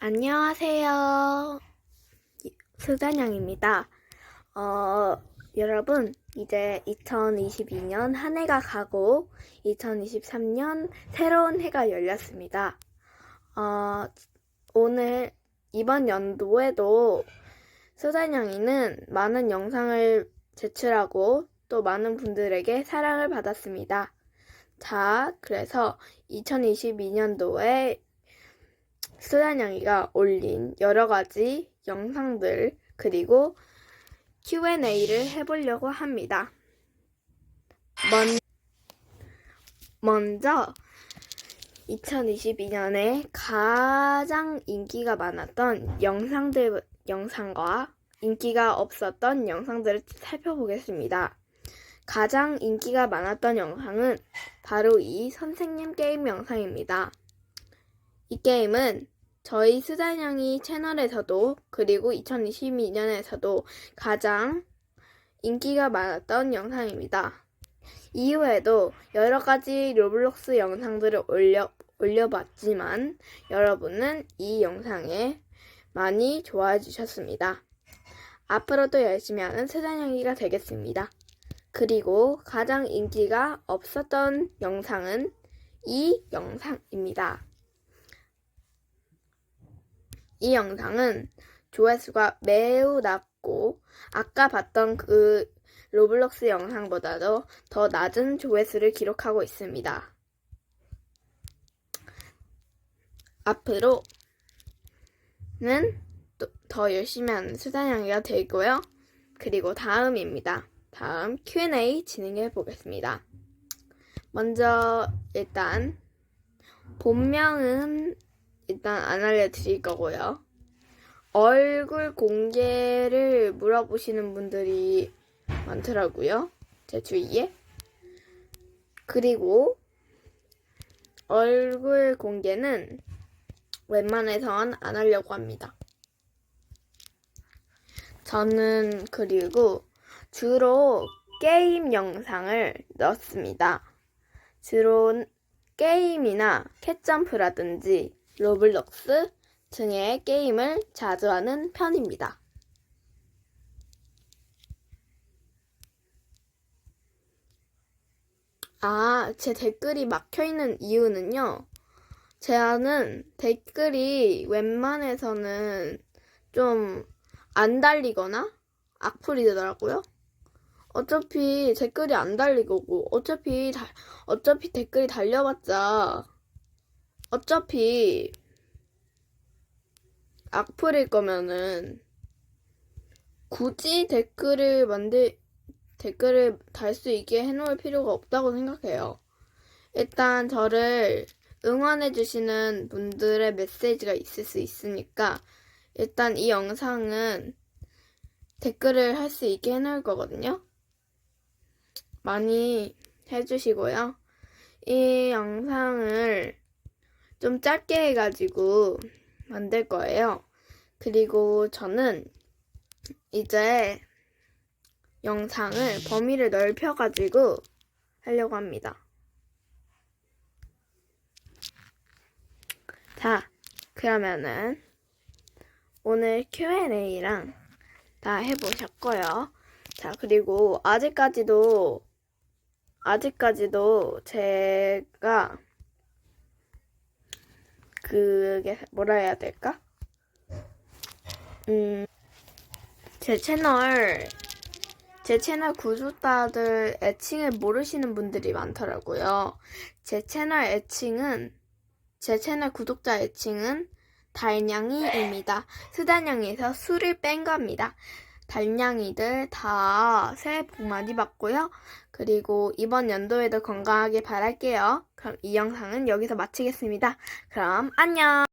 안녕하세요. 수단양입니다. 어, 여러분, 이제 2022년 한 해가 가고 2023년 새로운 해가 열렸습니다. 어, 오늘 이번 연도에도 수단양이는 많은 영상을 제출하고 또 많은 분들에게 사랑을 받았습니다. 자, 그래서 2022년도에 수단양이가 올린 여러 가지 영상들 그리고 Q&A를 해보려고 합니다. 먼, 먼저 2022년에 가장 인기가 많았던 영상들 영상과 인기가 없었던 영상들을 살펴보겠습니다. 가장 인기가 많았던 영상은 바로 이 선생님 게임 영상입니다. 이 게임은 저희 수단양이 채널에서도 그리고 2022년에서도 가장 인기가 많았던 영상입니다. 이후에도 여러 가지 로블록스 영상들을 올려, 올려봤지만 여러분은 이 영상에 많이 좋아해 주셨습니다. 앞으로도 열심히 하는 수단양이가 되겠습니다. 그리고 가장 인기가 없었던 영상은 이 영상입니다. 이 영상은 조회수가 매우 낮고 아까 봤던 그 로블록스 영상보다도 더 낮은 조회수를 기록하고 있습니다. 앞으로는 또더 열심히 하는 수단양이가 되고요. 그리고 다음입니다. 다음 Q&A 진행해 보겠습니다. 먼저 일단 본명은 일단 안 알려드릴 거고요. 얼굴 공개를 물어보시는 분들이 많더라고요. 제 주위에. 그리고 얼굴 공개는 웬만해선 안 하려고 합니다. 저는 그리고 주로 게임 영상을 넣습니다. 주로 게임이나 캣점프라든지 로블록스 등의 게임을 자주 하는 편입니다. 아, 제 댓글이 막혀 있는 이유는요. 제아는 댓글이 웬만해서는 좀 안 달리거나 악플이 되더라고요. 어차피 댓글이 안 달리고 어차피 다, 어차피 댓글이 달려봤자 어차피 악플일 거면은 굳이 댓글을 만들 댓글을 달 수 있게 해놓을 필요가 없다고 생각해요. 일단 저를 응원해주시는 분들의 메시지가 있을 수 있으니까 일단 이 영상은 댓글을 할 수 있게 해놓을 거거든요. 많이 해주시고요. 이 영상을 좀 짧게 해가지고 만들 거예요. 그리고 저는 이제 영상을 범위를 넓혀가지고 하려고 합니다. 자, 그러면은 오늘 Q&A랑 다 해보셨고요. 자, 그리고 아직까지도 아직까지도 제가 그게 뭐라 해야 될까? 음, 제 채널 제 채널 구독자들 애칭을 모르시는 분들이 많더라고요. 제 채널 애칭은 제 채널 구독자 애칭은 달냥이입니다. 수단냥이에서 술을 뺀 겁니다. 달냥이들 다 새해 복 많이 받고요. 그리고 이번 연도에도 건강하게 바랄게요. 그럼 이 영상은 여기서 마치겠습니다. 그럼 안녕!